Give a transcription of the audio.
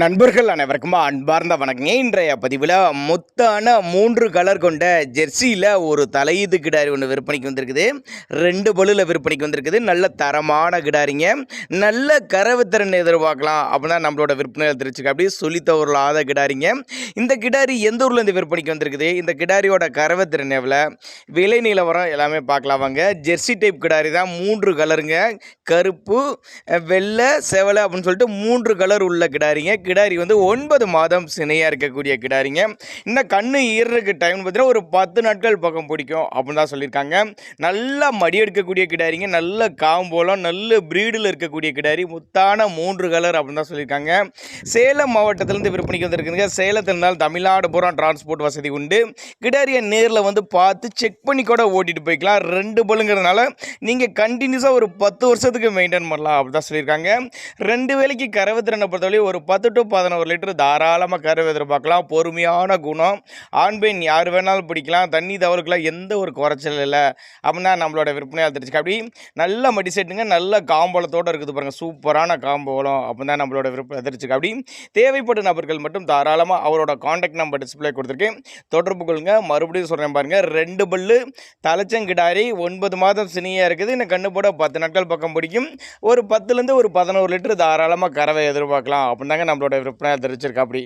நண்பர்கள் அனைவருக்கும் அன்பார்ந்த வணக்கங்க. இன்றைய பதிவில் மொத்தான மூன்று கலர் கொண்ட ஜெர்சியில் ஒரு தலையீது கிடாரி ஒன்று விற்பனைக்கு வந்திருக்குது. ரெண்டு பல்லில் விற்பனைக்கு வந்திருக்குது. நல்ல தரமான கிடாரிங்க. நல்ல கரவுத்திறன் எதிர்பார்க்கலாம் அப்படின்னா நம்மளோட விற்பனை தெரிச்சுக்க அப்படியே சொல்லித்தவர்களாத கிடாரிங்க. இந்த கிடாரி எந்த ஊர்லேருந்து விற்பனைக்கு வந்திருக்குது? இந்த கிடாரியோட கரவுத்திறன் எவ்வளோ விலை நிலவரம் எல்லாமே பார்க்கலாம் வாங்க. ஜெர்சி டைப் கிடாரி தான் மூன்று கலருங்க கருப்பு வெள்ளை செவலை அப்படின்னு சொல்லிட்டு மூன்று கலர் உள்ள கிடாரிங்க. கிடாரி வந்து ஒன்பது மாதம் சினையாக இருக்கக்கூடிய கிடாரிங்க. இன்னும் கண்ணு ஈரருக்கு டைம் பார்த்தீங்கன்னா ஒரு பத்து நாட்கள் பக்கம் பிடிக்கும் அப்படின்னு தான் சொல்லியிருக்காங்க. நல்லா மடி எடுக்கக்கூடிய கிடாரிங்க. நல்ல காம்போலம் நல்ல ப்ரீடில் இருக்கக்கூடிய கிடாரி. முத்தான மூன்று கலர் அப்படின்னு தான் சொல்லியிருக்காங்க. சேலம் மாவட்டத்திலேருந்து விற்பனைக்கு வந்திருக்குங்க சேலத்தில் இருந்தால் தமிழ்நாடு பூரா டிரான்ஸ்போர்ட் வசதி உண்டு. கிடாரியை நேரில் வந்து பார்த்து செக் பண்ணி கூட ஓட்டிட்டு போய்க்கலாம். ரெண்டு பல்லுங்கிறதுனால நீங்கள் கண்டினியூஸாக ஒரு பத்து வருஷத்துக்கு மெயின்டைன் பண்ணலாம் அப்படி தான் சொல்லியிருக்காங்க. ரெண்டு வேலைக்கு கரவத்திறனை பொறுத்தவரை ஒரு பத்து டு பதினோரு லிட்டர் தாராளமாக கறவை எதிர்பார்க்கலாம். பொறுமையான குணம். ஆண் பெண் யார் வேணாலும் பிடிக்கலாம். தண்ணி தவறுக்கெல்லாம் எந்த ஒரு குறைச்சல் இல்லை. அப்படின்னா நம்மளோட விற்பனையால் தெரிஞ்சுக்க. அப்படி நல்ல மடி செட்டுங்க நல்ல காம்பளத்தோடு இருக்குது பாருங்கள் சூப்பரான காம்பளம் அப்படின்னா நம்மளோட விற்பனை தெரிஞ்சுக்க. அப்படி தேவைப்படும் நபர்கள் மட்டும் தாராளமாக அவரோட காண்டாக்ட் நம்பர் டிஸ்பிளே கொடுத்துருக்கேன் தொடர்பு கொள்ளுங்க. மறுபடியும் சொல்கிறேன் பாருங்கள் ரெண்டு பல்லு தலைச்சங்கிடாரி ஒன்பது மாதம் சினியாக இருக்குது. இன்னும் கண்ணு போட பத்து நாட்கள் பக்கம் பிடிக்கும். ஒரு பத்துலேருந்து ஒரு பதினோரு லிட்டர் தாராளமாக கறவை எதிர்பார்க்கலாம். அப்படின்னாங்க நம்ம நம்மளோட விற்பனையாக தெரிவிச்சிருக்காப்படி